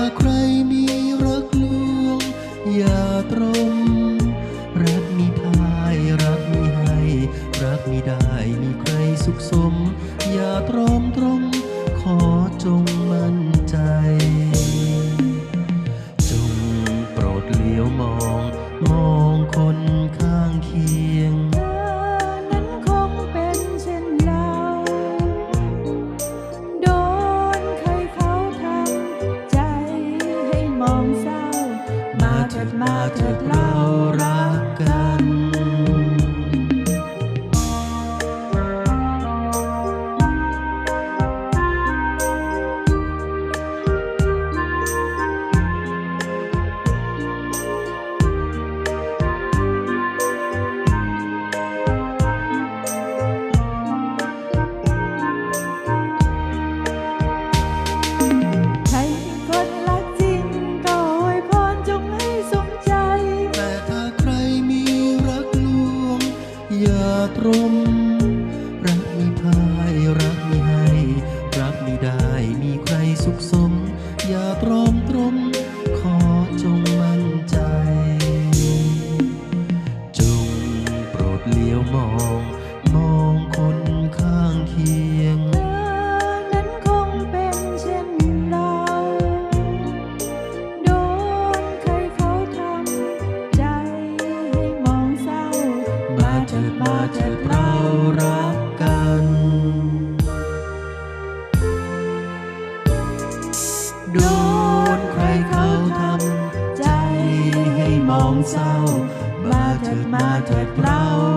ากใครมีรักลวง อย่าตรม รักมีพายรักมีให้ รักมีได้มีใครสุขสม อย่าตรอมตรง ขอจงมั่นใจ จงโปรดเลี้ยวมองมอง เถิดเรารัก Roma. เศร้า มาเถิดมาเถิดเรา